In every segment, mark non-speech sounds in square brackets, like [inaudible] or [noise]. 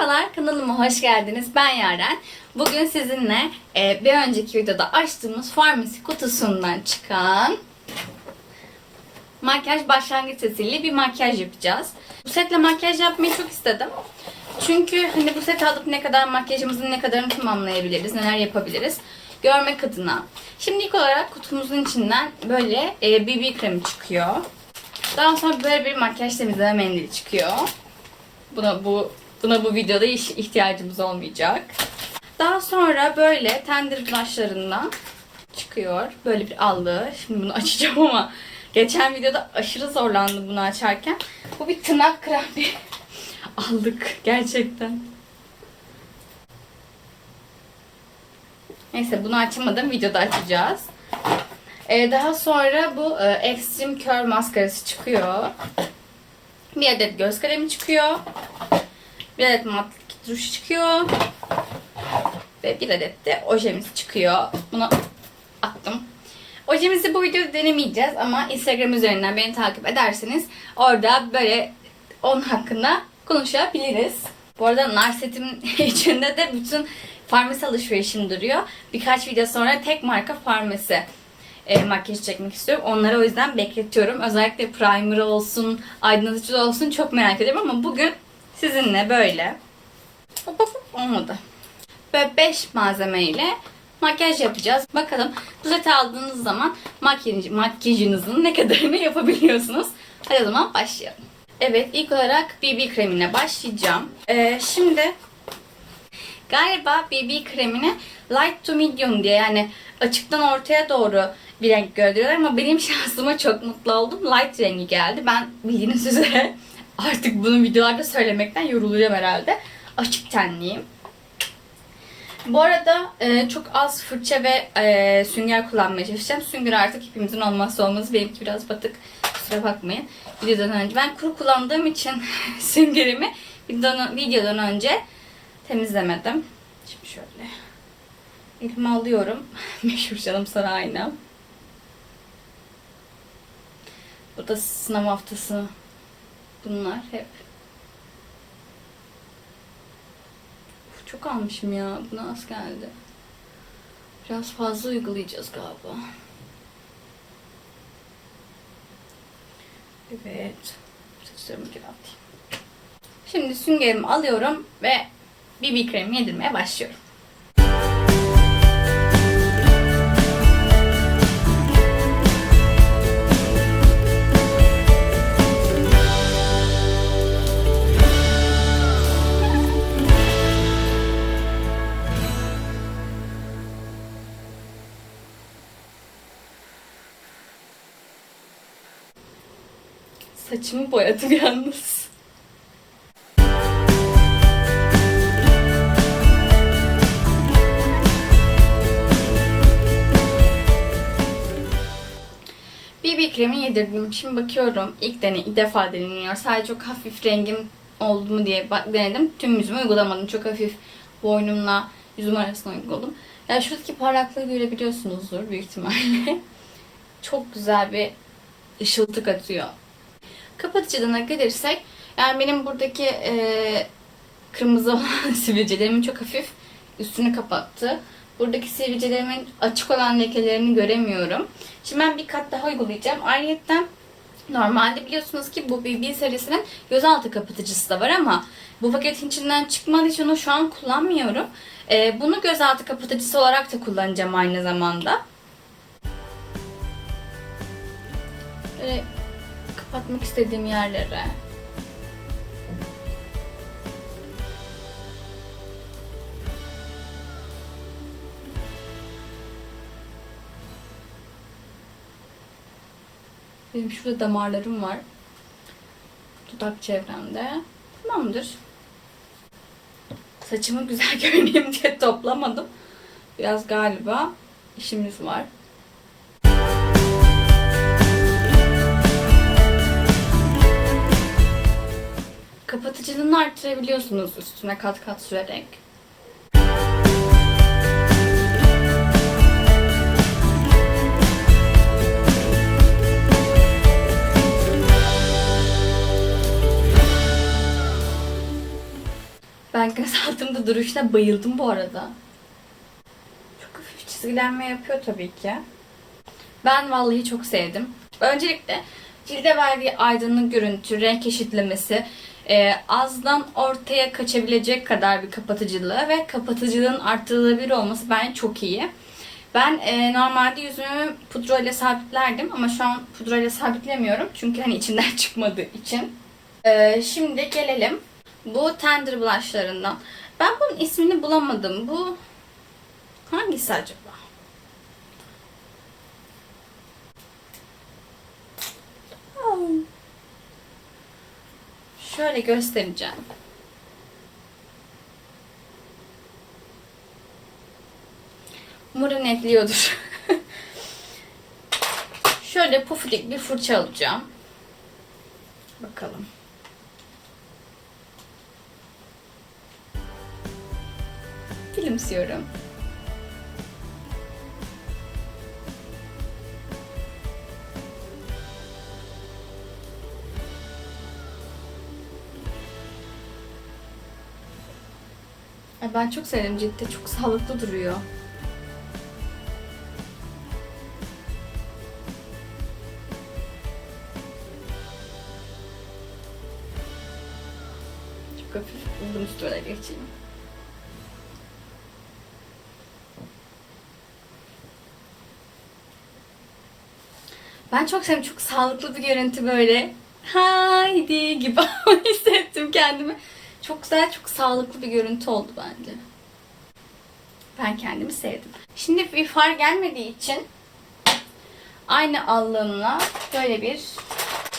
Merhabalar kanalıma hoş geldiniz. Ben Yaren. Bugün sizinle e, bir önceki videoda açtığımız farmasi kutusundan çıkan makyaj başlangıç setiyle bir makyaj yapacağız. Bu setle makyaj yapmayı çok istedim. Çünkü hani bu seti alıp ne kadar makyajımızın ne kadarını tamamlayabiliriz, neler yapabiliriz görmek adına. Şimdi ilk olarak kutumuzun içinden böyle e, BB kremi çıkıyor. Daha sonra böyle bir makyaj temizleme mendili çıkıyor. Buna bu buna bu videoda iş ihtiyacımız olmayacak. Daha sonra böyle tender blushlarından çıkıyor. Böyle bir aldı. Şimdi bunu [laughs] açacağım ama geçen videoda aşırı zorlandım bunu açarken. Bu bir tırnak kremi [laughs] aldık gerçekten. Neyse bunu açamadım. Videoda açacağız. Ee, daha sonra bu e, Extreme Curl maskarası çıkıyor. Bir adet göz kalemi çıkıyor. Bir adet mat ruj çıkıyor. Ve bir adet de ojemiz çıkıyor. Bunu attım. Ojemizi bu videoda denemeyeceğiz ama Instagram üzerinden beni takip ederseniz orada böyle onun hakkında konuşabiliriz. Bu arada nar setimin [laughs] içinde de bütün farmasi alışverişim duruyor. Birkaç video sonra tek marka farmasi e, makyaj çekmek istiyorum. Onları o yüzden bekletiyorum. Özellikle primer olsun, aydınlatıcı olsun çok merak ediyorum ama bugün sizinle böyle olmadı. Böyle 5 malzeme ile makyaj yapacağız. Bakalım seti aldığınız zaman makyaj, makyajınızın ne kadarını [laughs] yapabiliyorsunuz. Hadi o zaman başlayalım. Evet ilk olarak BB kremine başlayacağım. Ee, şimdi galiba BB kremini light to medium diye yani açıktan ortaya doğru bir renk gönderiyorlar ama benim [laughs] şansıma çok mutlu oldum. Light rengi geldi. Ben bildiğiniz üzere artık bunu videolarda söylemekten yorulacağım herhalde. Açık tenliyim. Bu arada e, çok az fırça ve e, sünger kullanmaya çalışacağım. Sünger artık hepimizin olmazsa olmazı. Benimki biraz batık. Kusura bakmayın. Videodan önce. Ben kuru kullandığım için [laughs] süngerimi videodan, videodan önce temizlemedim. Şimdi şöyle. Elime alıyorum. [laughs] Meşhur canım sana aynam. Bu da sınav haftası. Bunlar hep. Uf, çok almışım ya. Buna az geldi. Biraz fazla uygulayacağız galiba. Evet. Saçlarımı geri atayım. Şimdi süngerimi alıyorum ve BB kremi yedirmeye başlıyorum. Saçımı boyadım yalnız. BB kremi yedirdim. Şimdi bakıyorum. İlk deney, ilk defa deneniyor. Sadece çok hafif rengim oldu mu diye bak, denedim. Tüm yüzüme uygulamadım. Çok hafif boynumla yüzüm arasına uyguladım. Yani şuradaki parlaklığı görebiliyorsunuzdur büyük ihtimalle. [laughs] çok güzel bir ışıltı katıyor. Kapatıcıdan gelirsek yani benim buradaki e, kırmızı olan [laughs] sivilcelerimin çok hafif üstünü kapattı. Buradaki sivilcelerimin açık olan lekelerini göremiyorum. Şimdi ben bir kat daha uygulayacağım. Ayrıca normalde biliyorsunuz ki bu BB serisinin gözaltı kapatıcısı da var ama bu paketin içinden çıkmadığı için onu şu an kullanmıyorum. E, bunu gözaltı kapatıcısı olarak da kullanacağım aynı zamanda. Böyle kapatmak istediğim yerlere. Benim şurada damarlarım var. Dudak çevremde. Tamamdır. Saçımı güzel [laughs] görüneyim diye toplamadım. Biraz galiba işimiz var. Kapatıcılığını arttırabiliyorsunuz üstüne kat kat sürerek. Ben göz altımda duruşuna bayıldım bu arada. Çok hafif çizgilenme yapıyor tabii ki. Ben vallahi çok sevdim. Öncelikle cilde verdiği aydınlık görüntü, renk eşitlemesi, e, azdan ortaya kaçabilecek kadar bir kapatıcılığı ve kapatıcılığın arttırılabilir olması bence çok iyi. Ben e, normalde yüzümü pudra ile sabitlerdim ama şu an pudra ile sabitlemiyorum. Çünkü hani içinden [laughs] çıkmadığı için. E, şimdi gelelim bu Tender Blush'larından. Ben bunun ismini bulamadım. Bu hangisi acaba? Şöyle göstereceğim. Umarım netliyordur. [laughs] Şöyle pufidik bir fırça alacağım. Bakalım. Gülümsüyorum. Ben çok sevdim ciddi. Çok sağlıklı duruyor. Çok hafif uzun üstüne geçeyim. Ben çok sevdim. Çok sağlıklı bir görüntü böyle. Haydi gibi [laughs] hissettim kendimi. Çok güzel, çok sağlıklı bir görüntü oldu bence. Ben kendimi sevdim. Şimdi bir far gelmediği için aynı allığımla böyle bir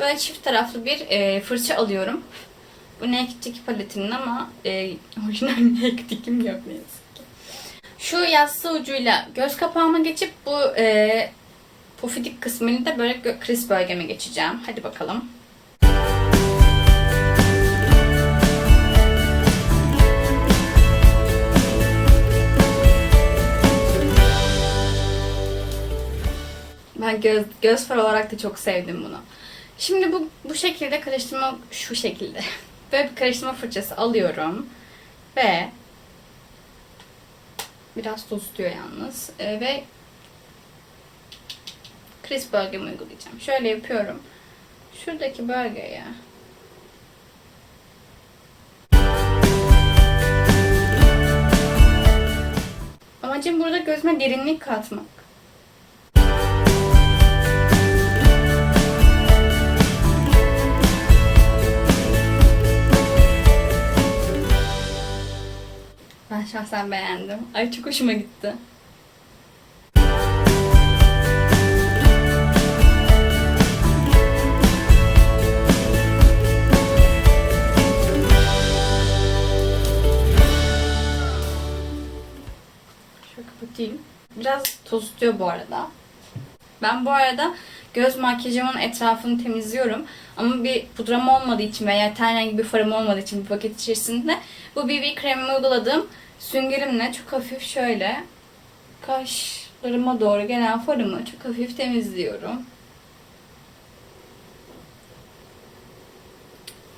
böyle çift taraflı bir e, fırça alıyorum. Bu Naked paletinin ama e, orijinal Naked'im yok ne yazık ki. Şu yassı ucuyla göz kapağıma geçip bu e, pufidik kısmını da böyle kriz bölgeme geçeceğim. Hadi bakalım. Göz, göz far olarak da çok sevdim bunu. Şimdi bu bu şekilde karıştırma şu şekilde. [laughs] Böyle bir karıştırma fırçası alıyorum ve biraz tutuyor yalnız Ee, ve kriz bölgemi uygulayacağım. Şöyle yapıyorum. Şuradaki bölgeye Amacım burada gözüme derinlik katmak. Ben şahsen beğendim. Ay çok hoşuma gitti. Şöyle kapatayım. Biraz toz tutuyor bu arada. Ben bu arada göz makyajımın etrafını temizliyorum. Ama bir pudram olmadığı için veya ten rengi bir farım olmadığı için bir paket içerisinde bu BB kremimi uyguladığım süngerimle çok hafif şöyle kaşlarıma doğru gelen farımı çok hafif temizliyorum.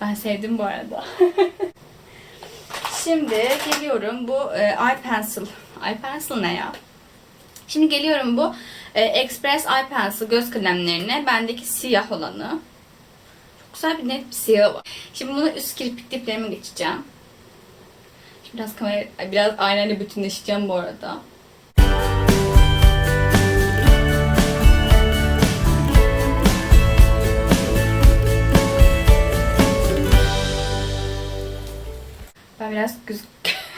Ben sevdim bu arada. [laughs] Şimdi geliyorum bu e, eye pencil. Eye pencil ne ya? Şimdi geliyorum bu e, Express Eye Pencil göz kalemlerine. Bendeki siyah olanı. Çok güzel bir net bir siyah var. Şimdi bunu üst kirpik diplerime geçeceğim. Biraz kamera, biraz aynayla bütünleşeceğim bu arada. Ben biraz göz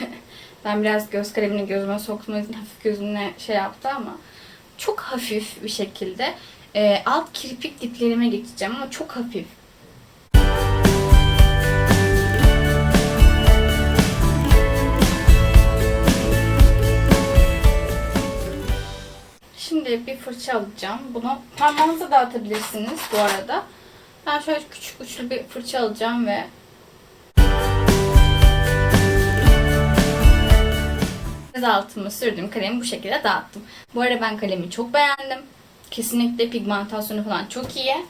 [laughs] ben biraz göz kalemini gözüme soktuğum için hafif gözümle şey yaptı ama çok hafif bir şekilde e, alt kirpik diplerime geçeceğim ama çok hafif. Şimdi bir fırça alacağım. Bunu parmağınıza dağıtabilirsiniz bu arada. Ben şöyle küçük uçlu bir fırça alacağım ve göz altımı sürdüm. Kalemi bu şekilde dağıttım. Bu arada ben kalemi çok beğendim. Kesinlikle pigmentasyonu falan çok iyi.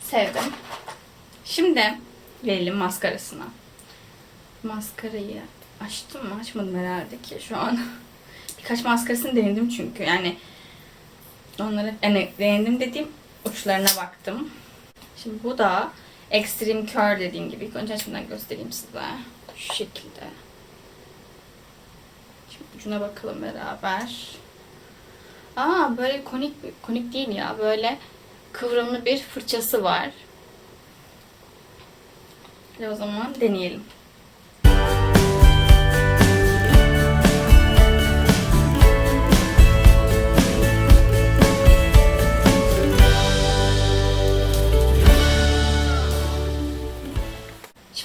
Sevdim. Şimdi gelelim maskarasına. maskarayı açtım mı? Açmadım herhalde ki şu an. Birkaç maskarasını denedim çünkü. Yani onları yani denedim dediğim uçlarına baktım. Şimdi bu da Extreme Curl dediğim gibi. İlk önce açmadan göstereyim size. Şu şekilde. Şimdi ucuna bakalım beraber. Aa böyle konik konik değil ya. Böyle kıvrımlı bir fırçası var. Hadi o zaman deneyelim.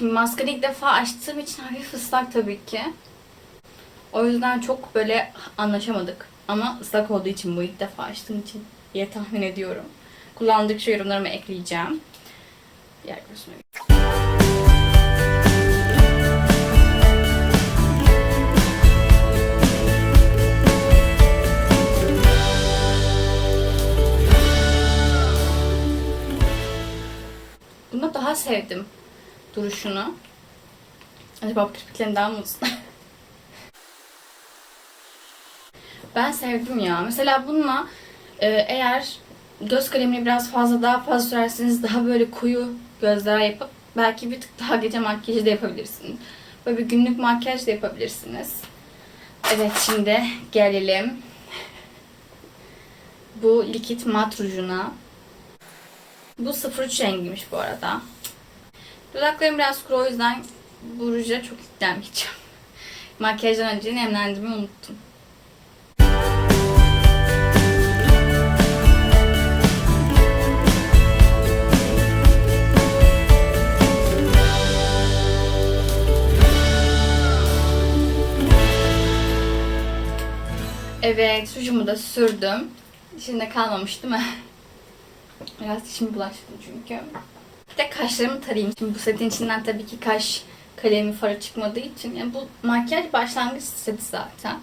Şimdi maskara ilk defa açtığım için hafif ıslak tabii ki. O yüzden çok böyle anlaşamadık. Ama ıslak olduğu için bu ilk defa açtığım için diye tahmin ediyorum. Kullandıkça yorumlarımı ekleyeceğim. Diğer gözüme Bunu daha sevdim duruşunu. Acaba kirpiklerinden mi uzun? [laughs] ben sevdim ya. Mesela bununla e, eğer göz kalemini biraz fazla daha fazla sürerseniz daha böyle koyu gözler yapıp belki bir tık daha gece makyajı da yapabilirsiniz. Böyle bir günlük makyaj da yapabilirsiniz. Evet şimdi gelelim bu likit mat rujuna. Bu 03 rengiymiş bu arada. Dudaklarım biraz kuru o yüzden bu ruja çok yüklenmeyeceğim. [laughs] Makyajdan önce nemlendirmeyi unuttum. Evet, rujumu da sürdüm. Dişimde kalmamış değil mi? [laughs] Biraz dişimi bulaştırdım çünkü. Bir de kaşlarımı tarayayım. Şimdi bu setin içinden tabii ki kaş kalemi farı çıkmadığı için. Yani bu makyaj başlangıç seti zaten.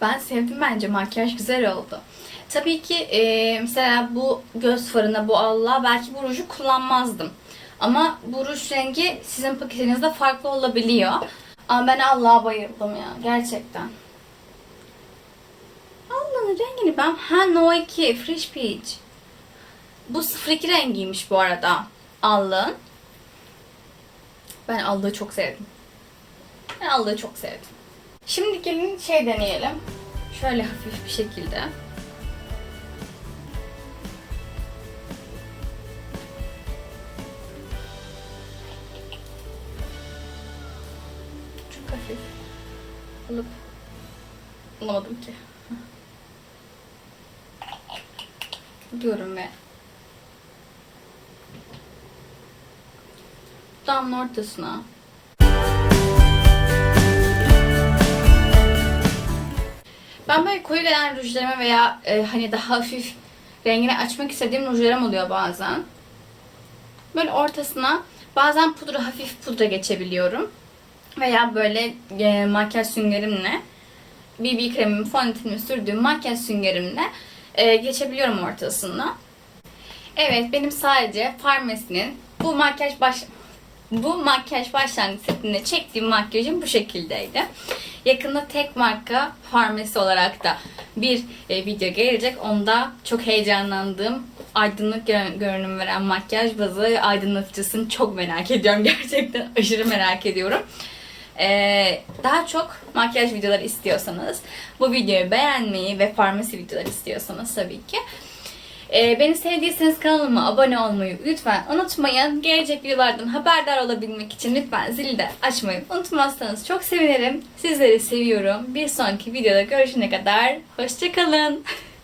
Ben sevdim bence. Makyaj güzel oldu. Tabii ki e, mesela bu göz farına, bu Allah belki bu ruju kullanmazdım. Ama bu ruj rengi sizin paketinizde farklı olabiliyor. Ama ben Allah'a bayıldım ya. Gerçekten. Allah'ın rengini ben... Ha No 2 Fresh Peach. Bu 02 rengiymiş bu arada. Allığın. Ben allığı çok sevdim. Ben allığı çok sevdim. Şimdi gelin şey deneyelim. Şöyle hafif bir şekilde. Çok hafif. Alıp bulamadım ki. Diyorum ve dudağımın ortasına Ben böyle koyu gelen rujlarıma veya e, hani daha hafif rengini açmak istediğim rujlarım oluyor bazen. Böyle ortasına bazen pudra hafif pudra geçebiliyorum. Veya böyle e, makyaj süngerimle BB kremimi fondötenimi sürdüğüm makyaj süngerimle e, geçebiliyorum ortasına. Evet benim sadece Farmasi'nin bu makyaj baş bu makyaj başlangıç setinde çektiğim makyajım bu şekildeydi. Yakında tek marka farmasi olarak da bir e, video gelecek. Onda çok heyecanlandığım aydınlık gö- görünüm veren makyaj bazı aydınlatıcısını çok merak ediyorum. [laughs] Gerçekten aşırı merak ediyorum. Ee, daha çok makyaj videoları istiyorsanız bu videoyu beğenmeyi ve farmasi videoları istiyorsanız tabii ki ee, beni sevdiyseniz kanalıma abone olmayı lütfen unutmayın. Gelecek videolardan haberdar olabilmek için lütfen zili de açmayı unutmazsanız çok sevinirim. Sizleri seviyorum. Bir sonraki videoda görüşene kadar hoşçakalın. [laughs]